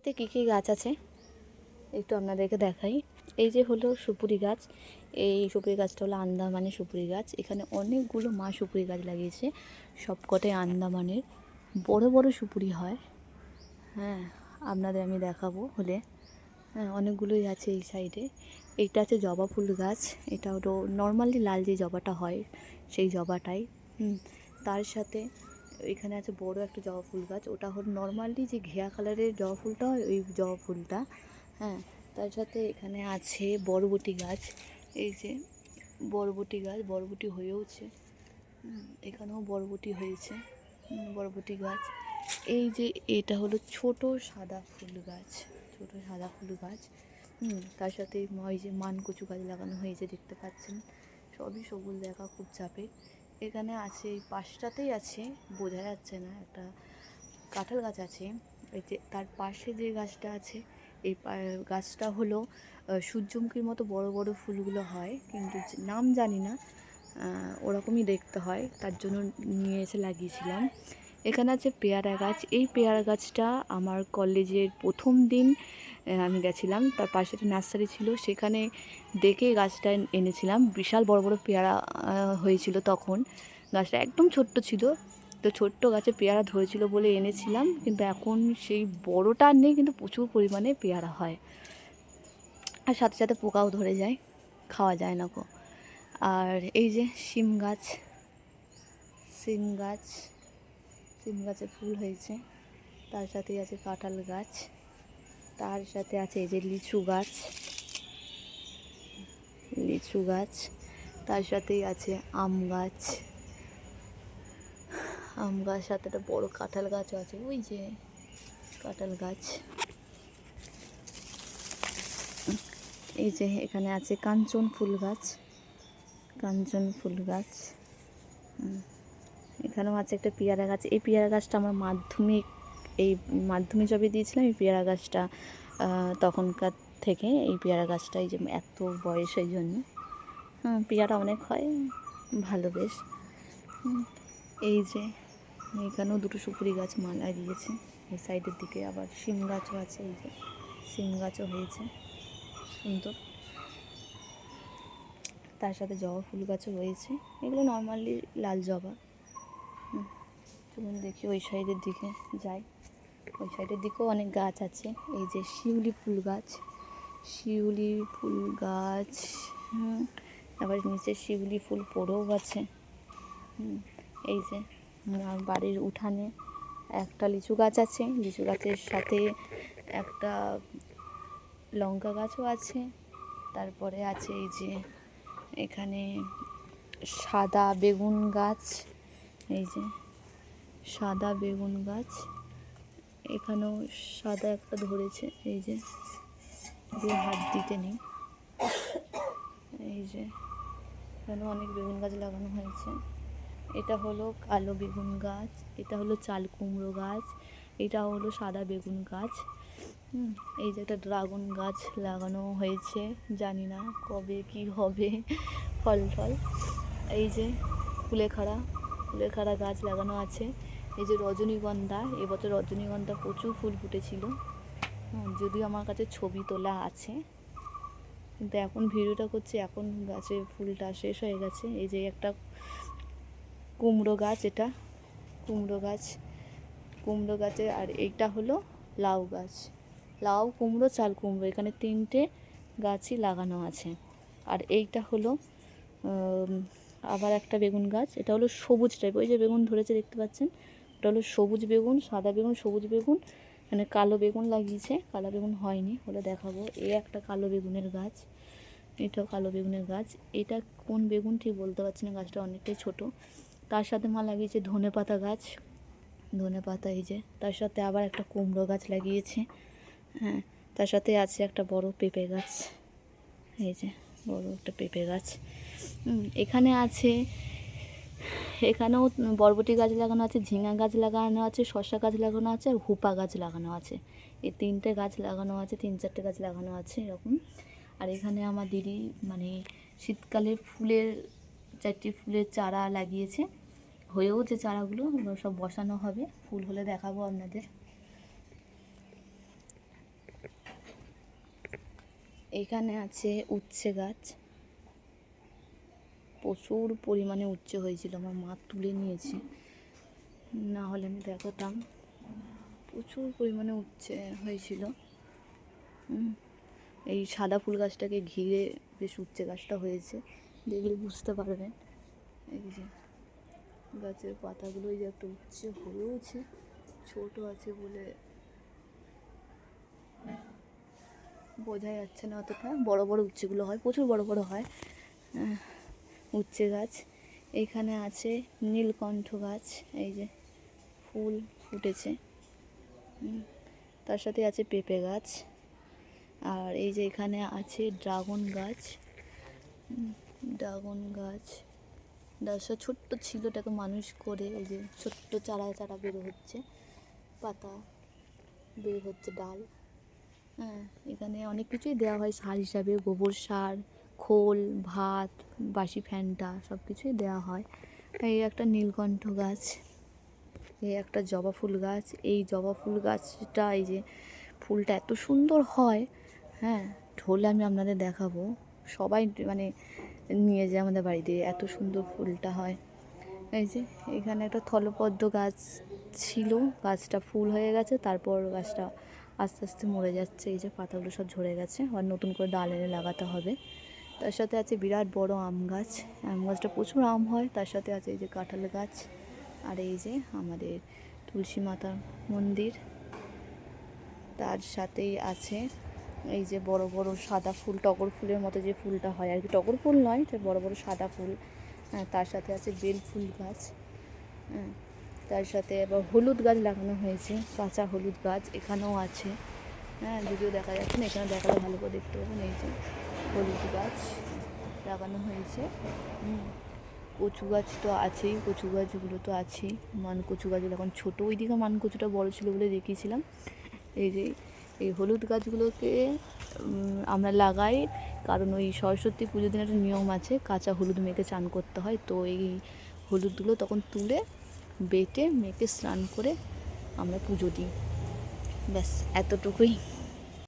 এতে কী কী গাছ আছে? একটু আপনাদেরকে দেখাই। এই যে হলো সুপুরি গাছ। এই সুপুরি গাছটা হলো আন্দামানের সুপুরি গাছ। এখানে অনেকগুলো মা সুপুরি গাছ লাগিয়েছে। সবকটাই আন্দামানের। বড় বড় সুপুরি হয়। হ্যাঁ আপনাদের আমি দেখাবো হলে। হ্যাঁ অনেকগুলোই আছে এই সাইডে। এইটা আছে জবা ফুল গাছ। এটা হলো নর্মালি লাল যে জবাটা হয়, সেই জবাটাই। হুম, তার সাথে এখানে আছে বড় একটা জবা ফুল গাছ। ওটা হল নর্মালি যে ঘিয়া কালারের জবা ফুলটা হয়, ওই জবা ফুলটা। হ্যাঁ তার সাথে এখানে আছে বরবটি গাছ। এই যে বরবটি গাছ, বরবটি হয়েওছে। এখানেও বরবটি হয়েছে। বরবটি গাছ। এই যে এটা হলো ছোট সাদা ফুল গাছ, ছোট সাদা ফুল গাছ। হুম, তার সাথে ওই যে মানকচু গাছ লাগানো হয়েছে, দেখতে পাচ্ছেন? সবই সবুজ, দেখা খুব চাপে। এখানে আছে, এই পাশটাতেই আছে, বোঝা যাচ্ছে না, একটা কাঁঠাল গাছ আছে। এই যে তার পাশে যে গাছটা আছে, এই গাছটা হলো সূর্যমুখীর মতো বড় বড় ফুলগুলো হয়, কিন্তু নাম জানি না ওরকমই দেখতে হয়, তার জন্য নিয়ে এসে লাগিয়েছিলাম। এখানে আছে পেয়ারা গাছ। এই পেয়ারা গাছটা আমার কলেজের প্রথম দিন আমি গেছিলাম। তার পাশে একটা নার্সারি ছিল, সেখানে দেখে গাছটা এনেছিলাম। বিশাল বড় বড় পেয়ারা হয়েছিল তখন। গাছটা একদম ছোট্ট ছিল। তো ছোট্ট গাছে পেয়ারা ধরেছিল বলে এনেছিলাম, কিন্তু এখন সেই বড়টা নেই, কিন্তু প্রচুর পরিমাণে পেয়ারা হয়। আর সাথে সাথে পোকাও ধরে যায়, খাওয়া যায় না গো। আর এই যে শিম গাছ শিম গাছ। শিম গাছে ফুল হয়েছে। তার সাথেই আছে কাঁঠাল গাছ। তার সাথে আছে এই যে লিচু গাছ। লিচু গাছ। তার সাথেই আছে আম গাছ। আম গাছ সাথে একটা বড়ো কাঁঠাল গাছও আছে। ওই যে কাঁঠাল গাছ। এই যে এখানে আছে কাঞ্চন ফুল গাছ। কাঞ্চন ফুল গাছ। এখানেও আছে একটা পেয়ারা গাছ। এই পেয়ারা গাছটা আমার মাধ্যমিক, এই মাধ্যমিক যবে দিয়েছিলাম, এই পেয়ারা গাছটা তখনকার থেকে এই পেয়ারা গাছটা এই যে এত বয়স, এই জন্য। পেয়ারা অনেক হয়, ভালো বেশ। এই যে, এখানেও দুটো সুপুরি গাছ মা লাগিয়েছে এই সাইডের দিকে আবার শিম গাছও আছে, এই যে, শিম গাছও হয়েছে, সুন্দর। তার সাথে জবা ফুল গাছও রয়েছে এগুলো নর্মালি লাল জবা। চলুন দেখি ওই সাইডের দিকে যাই। ওই সাইডের দিকেও অনেক গাছ আছে। এই যে শিউলি ফুল গাছ। শিউলি ফুল গাছ আবার নিচে শিউলি ফুল পড়েও আছে। এই যে বাড়ির উঠানে একটা লিচু গাছ আছে। লিচু গাছের সাথে একটা লঙ্কা গাছও আছে। তারপরে আছে এই যে এখানে সাদা বেগুন গাছ। এই যে সাদা বেগুন গাছ। এখানেও সাদা একটা ধরেছে, এই যে। দিয়ে হাত দিতে নেই। এই যে এখানে অনেক বেগুন গাছ লাগানো হয়েছে। এটা হলো কালো বেগুন গাছ, এটা হলো চাল কুমড়ো গাছ এটা হলো সাদা বেগুন গাছ। এই যে একটা ড্রাগন গাছ লাগানো হয়েছে, জানি না কবে কি হবে ফল ফল এই যে কুলেখাড়া কুলেখাড়া গাছ লাগানো আছে। এই যে রজনীগন্ধা, এবছর রজনীগন্ধা প্রচুর ফুল ফুটেছিল। যদিও আমার কাছে ছবি তোলা আছে, কিন্তু এখন ভিডিওটা করছি, এখন গাছে ফুলটা শেষ হয়ে গেছে। এই যে একটা কুমড়ো গাছ, এটা কুমড়ো গাছ, কুমড়ো গাছে, আর এইটা হলো লাউ গাছ। লাউ, কুমড়ো, চাল, কুমড়ো, এখানে তিনটে গাছই লাগানো আছে। আর এইটা হলো আবার একটা বেগুন গাছ, এটা হলো সবুজ টাইপ ওই যে বেগুন ধরেছে, দেখতে পাচ্ছেন? ওটা হলো সবুজ বেগুন, সাদা বেগুন, সবুজ বেগুন মানে কালো বেগুন লাগিয়েছে। কালো বেগুন হয়নি হলে দেখাবো। এই একটা কালো বেগুনের গাছ, এটাও কালো বেগুনের গাছ। এটা কোন বেগুন ঠিক বলতে পারছি না, গাছটা অনেকটাই ছোট। তার সাথে মা লাগিয়েছে ধনে পাতা গাছ। ধনে পাতা এই যে, তার সাথে আবার একটা কুমড়ো গাছ লাগিয়েছে। হ্যাঁ তার সাথে আছে একটা বড় পেঁপে গাছ। এই যে, বড় একটা পেঁপে গাছ। এখানে আছে এখানেও বরবটি গাছ লাগানো আছে, ঝিঙা গাছ লাগানো আছে, শসা গাছ লাগানো আছে আর হুপা গাছ লাগানো আছে। এই তিনটে গাছ লাগানো আছে, তিন চারটে গাছ লাগানো আছে এরকম। আর এখানে আমার দিদি মানে শীতকালে ফুলের, চারটি ফুলের চারা লাগিয়েছে। হয়েও যে চারাগুলো সব বসানো হবে। ফুল হলে দেখাবো আপনাদের। এখানে আছে উচ্ছে গাছ। প্রচুর পরিমাণে উচ্ছে হয়েছিল, আমার মা তুলে নিয়েছে। না হলে আমি দেখাতাম। প্রচুর পরিমাণে উচ্ছে হয়েছিল। এই সাদা ফুল গাছটাকে ঘিরে বেশ উচ্ছে গাছটা হয়েছে, দেখলে বুঝতে পারবেন। এই যে, গাছের পাতাগুলোই যে একটা উচ্ছে হয়েওছে, ছোট আছে বলে বোঝা যাচ্ছে না অতটা। বড় বড় উচ্ছেগুলো হয়, প্রচুর বড় বড় হয়। উচ্ছে গাছ। এখানে আছে নীলকণ্ঠ গাছ, এই যে ফুল ফুটেছে। তার সাথে আছে পেঁপে গাছ। আর এই যে এখানে আছে ড্রাগন গাছ। ড্রাগন গাছ। গাছটা ছোট্ট ছিল ওটাকে মানুষ করে এই যে ছোট্ট চারা চারা বের হচ্ছে। পাতা বের হচ্ছে, ডাল। হ্যাঁ এখানে অনেক কিছুই দেওয়া হয়, সার হিসাবে গোবর সার খোল, ভাত, বাসি ফ্যানটা সব কিছুই দেওয়া হয়। এই একটা নীলকণ্ঠ গাছ, এই একটা জবা ফুল গাছ। এই জবা ফুল গাছটা, এই যে ফুলটা এত সুন্দর হয় হ্যাঁ ঢোলে আমি আপনাদের দেখাবো। সবাই মানে নিয়ে যায় আমাদের বাড়িতে, এত সুন্দর ফুলটা হয়। এই যে এখানে একটা থলপদ্ম গাছ ছিল, গাছটা ফুল হয়ে গেছে, তারপর গাছটা আস্তে আস্তে মরে যাচ্ছে, এই যে পাতাগুলো সব ঝরে গেছে আর নতুন করে ডাল এনে লাগাতে হবে। তার সাথে আছে বিরাট বড় আম গাছ। আম গাছটা প্রচুর আম হয়, তার সাথে আছে এই যে কাঁঠাল গাছ আর এই যে আমাদের তুলসী মাতার মন্দির। তার সাথেই আছে এই যে বড় বড় সাদা ফুল, টগর ফুলের মতো যে ফুলটা হয়। আর কি টগর ফুল নয়, এটা বড় বড় সাদা ফুল। হ্যাঁ তার সাথে আছে বেল ফুল গাছ। হ্যাঁ তার সাথে আবার হলুদ গাছ লাগানো হয়েছে, কাঁচা হলুদ গাছ এখানেও আছে। হ্যাঁ যদিও দেখা যাচ্ছে না এখানে দেখালে ভালো করে দেখতে পাবেন, এই যে। হলুদ গাছ লাগানো হয়েছে। কচু গাছ তো আছেই, কচু গাছগুলো তো আছেই। মান কচু গাছগুলো এখন ছোটো, ওইদিকে মান কচুটা বড় ছিল বলে দেখিয়েছিলাম। এই যে, এই হলুদ গাছগুলোকে আমরা লাগাই, কারণ ওই সরস্বতী পুজোর দিন একটা নিয়ম আছে, কাঁচা হলুদ মেখে চান করতে হয়। তো এই হলুদগুলো তখন তুলে, বেটে মেখে স্নান করে আমরা পুজো দিই। ব্যাস, এতটুকুই।